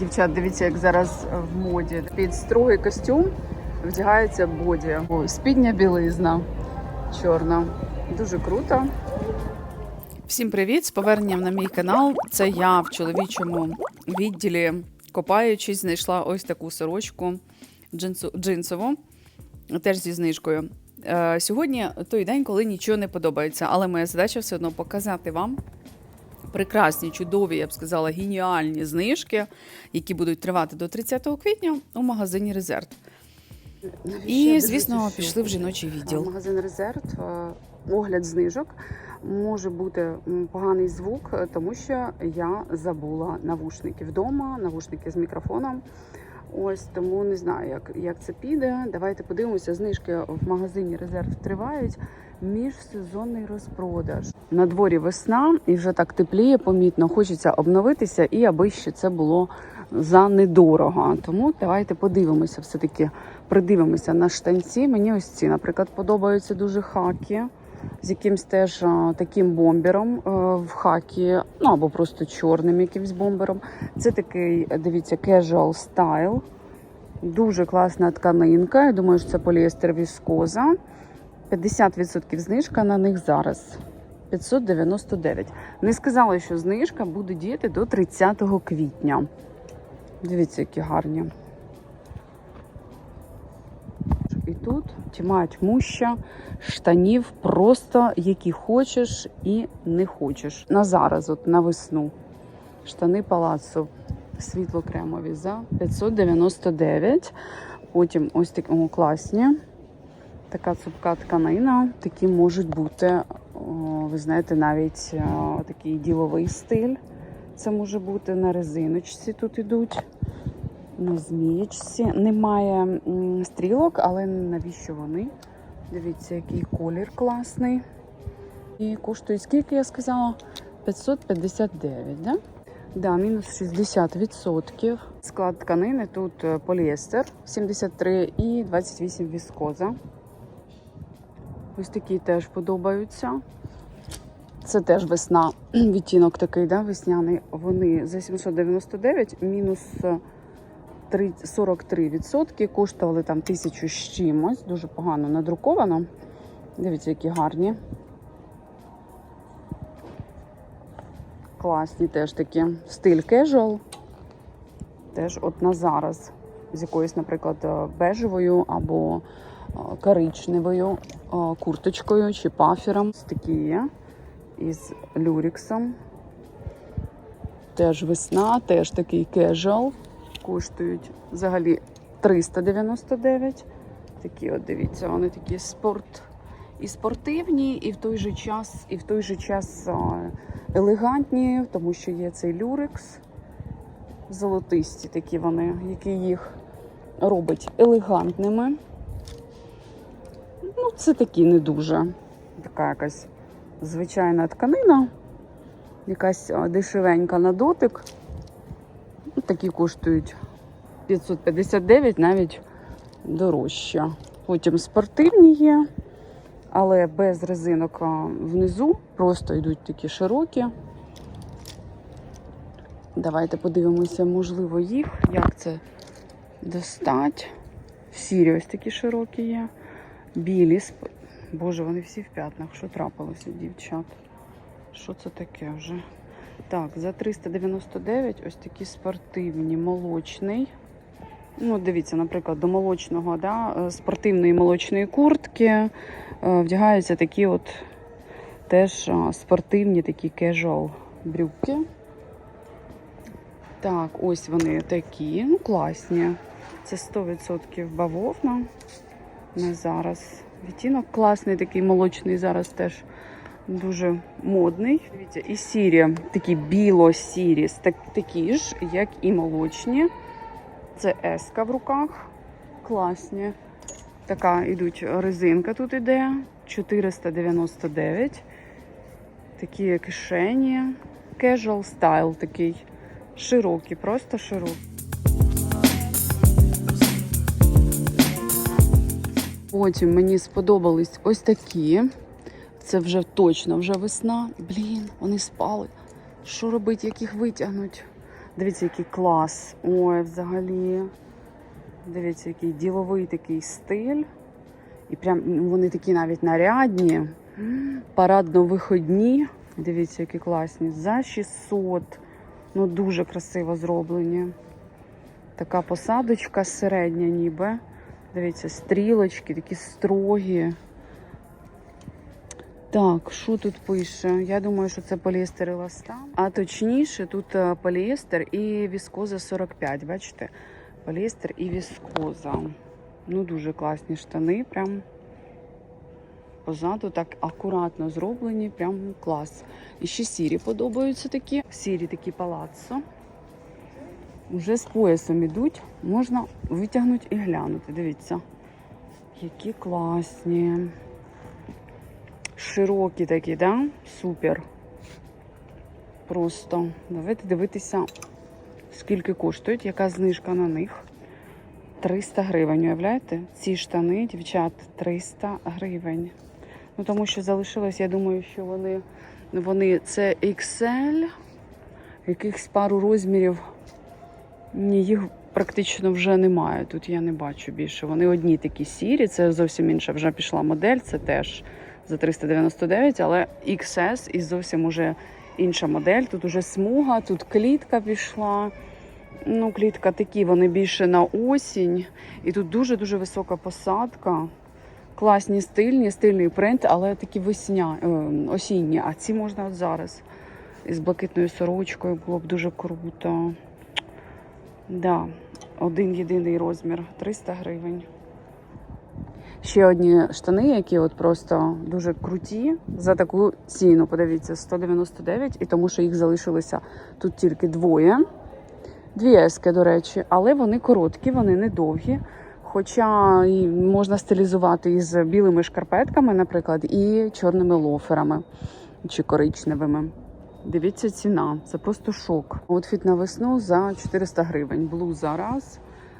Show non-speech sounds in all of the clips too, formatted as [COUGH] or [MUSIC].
Дівчат, дивіться, як зараз в моді. Під строгий костюм вдягається боді. Спідня білизна чорна. Дуже круто. Всім привіт! З поверненням на мій канал. Це я в чоловічому відділі, копаючись, знайшла ось таку сорочку джинсу, джинсову, теж зі знижкою. Е, сьогодні той день, коли нічого не подобається, але моя задача все одно показати вам прекрасні, чудові, я б сказала, геніальні знижки, які будуть тривати до 30 квітня у магазині Резерв. І, звісно, пішли в жіночий відділ. Магазин Резерв, е, огляд знижок. Може бути поганий звук, е, тому що я забула навушники вдома, навушники з мікрофоном. Ось тому не знаю, як, як це піде. Давайте подивимося. Знижки в магазині Резерв тривають. Міжсезонний розпродаж. На дворі весна і вже так тепліє, помітно. Хочеться обновитися, і аби ще це було за недорого. Тому давайте подивимося, все таки придивимося на штанці. Мені ось ці, наприклад, подобаються дуже хакі. З якимсь теж таким бомбером е, в хакі, ну або просто чорним якимсь бомбером. Це такий, дивіться, casual style. Дуже класна тканинка. Я думаю, що це поліестер віскоза. 50% знижка на них зараз. 599. Не сказали, що знижка буде діяти до 30 квітня. Дивіться, які гарні. І тут тьма тьмуща штанів просто які хочеш і не хочеш. На зараз, от на весну. Штани палацу світло-кремові за 599. Потім ось такі класні. Така цупка тканина. Такі можуть бути, о, ви знаєте, навіть о, такий діловий стиль. Це може бути на резиночці тут ідуть. На змієчці. Немає стрілок, але навіщо вони? Дивіться, який колір класний. І коштує скільки я сказала? 559, да? Да, мінус 60%. Склад тканини тут е, поліестер 73 і 28 віскоза. Ось такі теж подобаються. Це теж весна. [CLEARS THROAT] Відтінок такий, да, весняний. Вони за 799 мінус е, 43%. Коштували там тисячу з чимось. Дуже погано надруковано. Дивіться, які гарні. Класні теж такі. Стиль casual. Теж от на зараз. З якоюсь, наприклад, е, бежевою або е, коричневою е, курточкою чи пафером. Ось такі є. Із люріксом. Теж весна, теж такий casual. Коштують взагалі 399. Такі, от дивіться, вони такі спорт і спортивні, і в той же час, і в той же час елегантні, тому що є цей люрекс. Золотисті такі вони, які їх робить елегантними. Ну, це такі не дуже. Така якась звичайна тканина, якась дешевенька на дотик. Ну, Такі коштують 559, навіть дорожче. Потім спортивні є, але без резинок внизу, просто йдуть такі широкі. Давайте подивимося, можливо, їх, як це достать. Сірі ось такі широкі є. Білі. Боже, вони всі в п'ятнах. Що трапилося, дівчат? Що це таке вже? Так, за 399 ось такі спортивні, молочний. Ну, дивіться, наприклад, до молочного, да, е, спортивної молочної куртки е, вдягаються такі от теж спортивні такі кежуал брюки. Так, ось вони такі, ну класні. Це 100% бавовна. На зараз. Відтінок класний, такий молочний зараз теж дуже модний. Дивіться, і сірі, такі біло-сірі, так, такі ж, як і молочні. Це еска в руках. Класні. Така йдуть резинка тут іде. 499. Такі кишені. Casual style такий. Широкий, просто широкий. Потім мені сподобались ось такі. Це вже точно вже весна. Блін, вони спали. Що робити, як їх витягнуть? Дивіться, який клас. Ой, взагалі. Дивіться, який діловий такий стиль. І прям вони такі навіть нарядні, парадно-виходні. Дивіться, які класні. За 600. Ну, дуже красиво зроблені. Така посадочка середня, ніби. Дивіться, стрілочки, такі строгі. Так, що тут пише? Я думаю, що це поліестер і ластан. А точніше, тут е, поліестер і віскоза 45. Бачите? Поліестер і віскоза. Ну, дуже класні штани. Прям позаду так акуратно зроблені, прям клас. І ще сірі подобаються такі. Сірі такі палаццо. Уже з поясом ідуть, можна витягнути і глянути. Дивіться, які класні. Широкі такі, да? Супер. Просто давайте дивитися, скільки коштують, яка знижка на них. 300 гривень, уявляєте? Ці штани, дівчат, 300 гривень. Ну, тому що залишилось, я думаю, що вони, вони це XL, якихось пару розмірів. Їх практично вже немає. Тут я не бачу більше. Вони одні такі сірі, це зовсім інша вже пішла модель, це теж за 399, але XS і зовсім уже інша модель. Тут уже смуга, тут клітка пішла. Ну, клітка такі, вони більше на осінь. І тут дуже-дуже висока посадка. Класні стильні, стильний принт, але такі весня, е, осінні. А ці можна от зараз. Із блакитною сорочкою було б дуже круто. Да, один єдиний розмір 300 гривень. Ще одні штани, які от просто дуже круті за таку ціну. Подивіться, 199, і тому що їх залишилося тут тільки двоє. Дві ески, до речі, але вони короткі, вони не довгі. Хоча можна стилізувати із білими шкарпетками, наприклад, і чорними лоферами чи коричневими. Дивіться, ціна. Це просто шок. Outfit на весну за 400 гривень. Блуза раз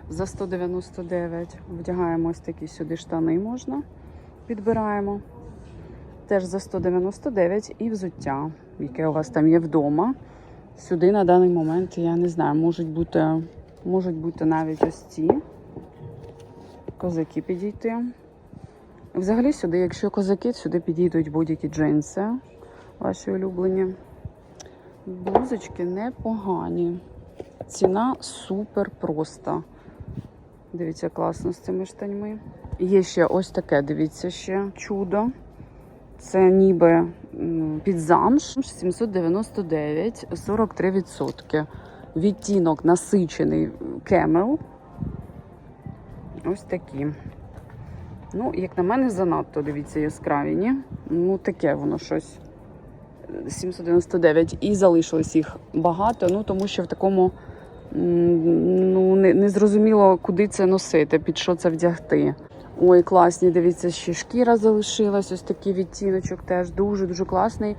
за 199. Вдягаємо ось такі сюди штани можна. Підбираємо. Теж за 199 і взуття, яке у вас там є вдома. Сюди на даний момент, я не знаю, можуть бути, можуть бути навіть ось ці козаки підійти. Взагалі сюди, якщо козаки, сюди підійдуть будь-які джинси, ваші улюблені. Блузочки непогані. Ціна супер проста. Дивіться, класно з цими штаньми. Є ще ось таке, дивіться, ще чудо. Це ніби під замш 799, 43%. Відтінок насичений кемел. Ось такі. Ну, як на мене, занадто, дивіться, яскраві, ні? Ну, таке воно щось. 799. І залишилось їх багато, ну тому що в такому ну, не зрозуміло, куди це носити, під що це вдягти. Ой, класні, дивіться, ще шкіра залишилась. Ось такий відтіночок теж дуже-дуже класний.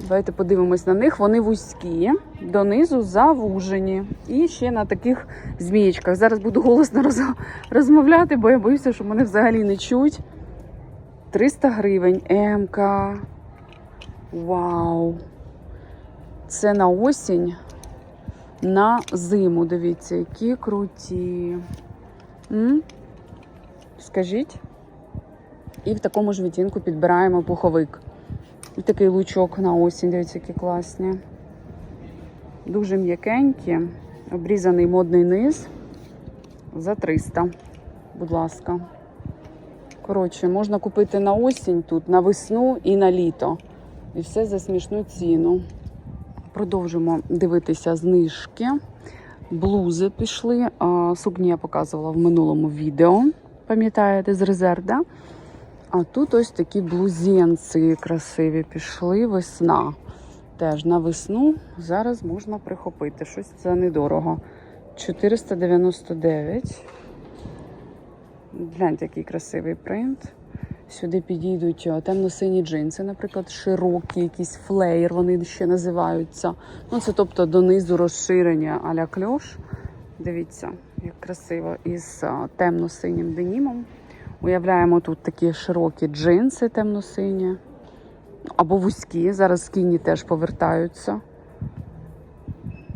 Давайте подивимось на них. Вони вузькі, донизу завужені. І ще на таких змієчках. Зараз буду голосно роз- розмовляти, бо я боюся, що мене взагалі не чуть. 300 гривень. МК. Вау! Це на осінь, на зиму. Дивіться, які круті. М? Скажіть. І в такому ж відтінку підбираємо пуховик. І такий лучок на осінь, дивіться, які класні. Дуже м'якенькі. Обрізаний модний низ за 300. Будь ласка. Коротше, можна купити на осінь тут, на весну і на літо. І все за смішну ціну. Продовжимо дивитися знижки. Блузи пішли. Сукні я показувала в минулому відео. Пам'ятаєте, з резервда. А тут ось такі блузенці красиві пішли. Весна. Теж на весну зараз можна прихопити. Щось це недорого. 499. Гляньте, який красивий принт. Сюди підійдуть темно-сині джинси, наприклад, широкі, якісь флеєр, вони ще називаються. Ну, це тобто донизу розширення а-ля кльош. Дивіться, як красиво, із темно-синім денімом. Уявляємо тут такі широкі джинси темно-сині. Або вузькі. Зараз скіні теж повертаються.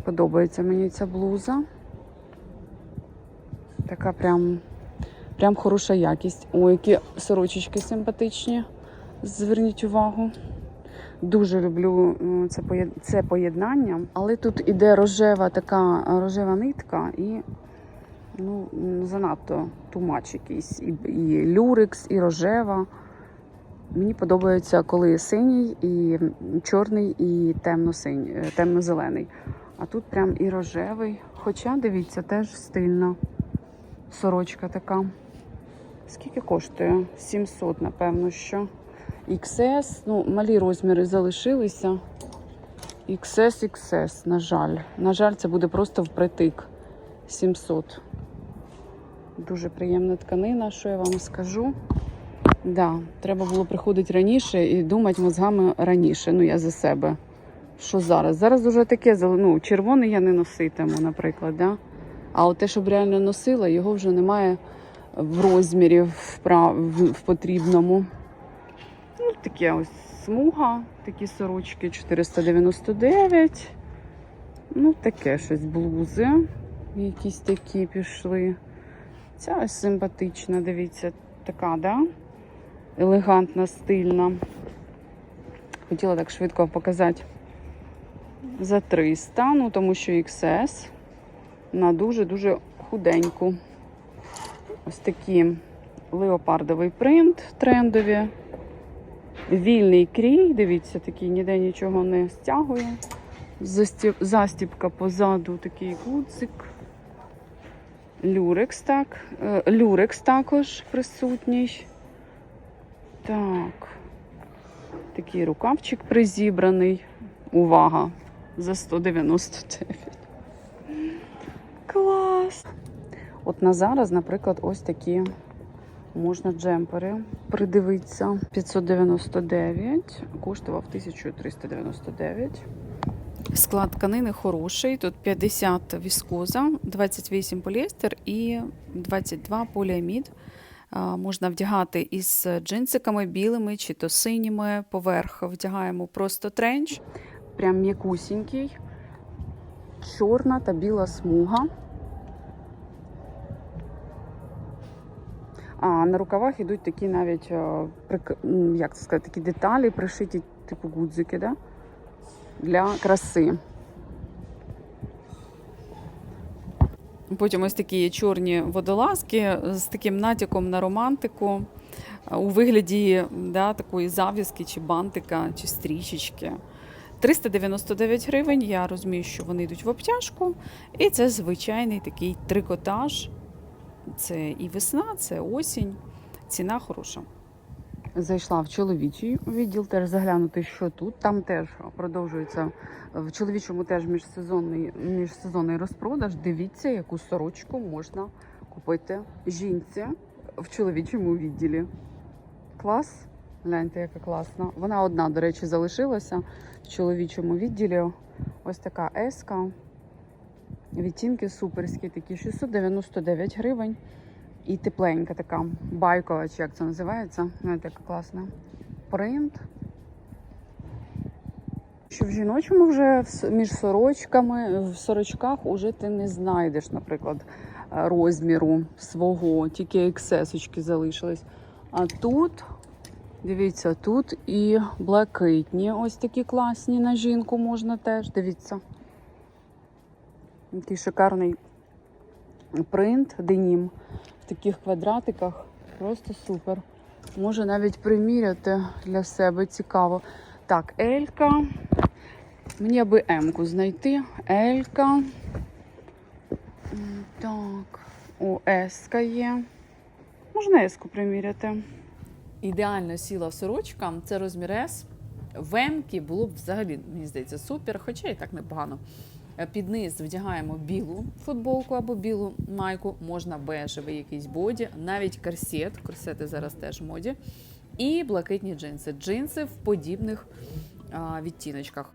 Подобається мені ця блуза. Така прям, прям хороша якість. Ой, які сорочечки симпатичні. Зверніть увагу. Дуже люблю це це поєднання, але тут іде рожева така рожева нитка і ну, занадто тумач якийсь. І, і люрекс, і рожева. Мені подобається, коли синій, і чорний, і темно-синій, е, темно-зелений. А тут прям і рожевий. Хоча, дивіться, теж стильна сорочка така. Скільки коштує? 700, напевно, що. XS, ну, малі розміри залишилися. XS, XS, на жаль. На жаль, це буде просто впритик. 700. Дуже приємна тканина, що я вам скажу. Да, треба було приходити раніше і думати мозгами раніше. Ну, я за себе. Що зараз? Зараз вже таке ну, червоне я не носитиму, наприклад. Да? А от те, щоб реально носила, його вже немає в розмірі в, прав- в потрібному. Ну, таке ось смуга, такі сорочки 499. Ну, таке щось блузи. Якісь такі пішли. Ця ось симпатична, дивіться, така, да? Елегантна, стильна. Хотіла так швидко показати за 300, ну тому що XS на дуже-дуже худеньку. Ось такі леопардовий принт трендові. Вільний крій, дивіться, такий ніде нічого не стягує. Застіп, застіпка позаду, такий гудзик. Люрекс так. е, Люрекс також присутній. Так. Такий рукавчик призібраний. Увага! За 199. Клас! От на зараз, наприклад, ось такі можна джемпери придивитися. 599, коштував 1399. Склад тканини хороший. Тут 50 віскоза, 28 поліестер і 22 поліамід. Можна вдягати із джинсиками білими чи то синіми. Поверх вдягаємо просто тренч. Прям м'якусінький. Чорна та біла смуга. А на рукавах йдуть такі навіть, е, як це сказати, такі деталі, пришиті, типу гудзики, да? Для краси. Потім ось такі чорні водолазки з таким натяком на романтику е, у вигляді да, такої зав'язки чи бантика, чи стрічечки. 399 гривень. Я розумію, що вони йдуть в обтяжку. І це звичайний такий трикотаж. Це і весна, це осінь. Ціна хороша. Зайшла в чоловічий відділ, теж заглянути, що тут. Там теж продовжується в чоловічому теж міжсезонний, міжсезонний розпродаж. Дивіться, яку сорочку можна купити жінці в чоловічому відділі. Клас. Гляньте, яка класна. Вона одна, до речі, залишилася в чоловічому відділі. Ось така еска. Відтінки суперські, такі 699 гривень. І тепленька така байкова, чи як це називається. Знаєте, яка класна. Принт. Що в жіночому вже між сорочками, в сорочках уже ти не знайдеш, наприклад, е, розміру свого, тільки ексесочки залишились. А тут, дивіться, тут і блакитні, ось такі класні на жінку можна теж. Дивіться. Який шикарний принт денім таких квадратиках. Просто супер. Можу навіть приміряти для себе цікаво. Так, Елька. Мені аби М-ку знайти. Елька. Так. О, Еска є. Можна Еску приміряти. Ідеально сіла сорочка. Це розмір С. В М-ки було б взагалі, мені здається, супер, хоча і так непогано. Е, Під низ вдягаємо білу футболку або білу майку, можна бежевий якийсь боді, навіть корсет, корсети зараз теж в моді, і блакитні джинси. Джинси в подібних відтіночках.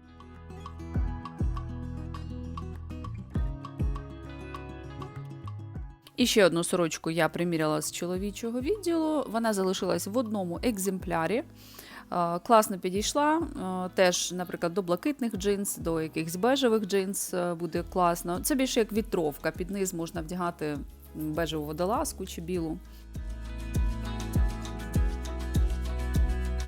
І ще одну сорочку я приміряла з чоловічого відділу. Вона залишилась в одному екземплярі. Класно підійшла. Теж, наприклад, до блакитних джинс, до якихось бежевих джинс е, буде класно. Це більше як вітровка. Під низ можна вдягати бежеву водолазку чи білу.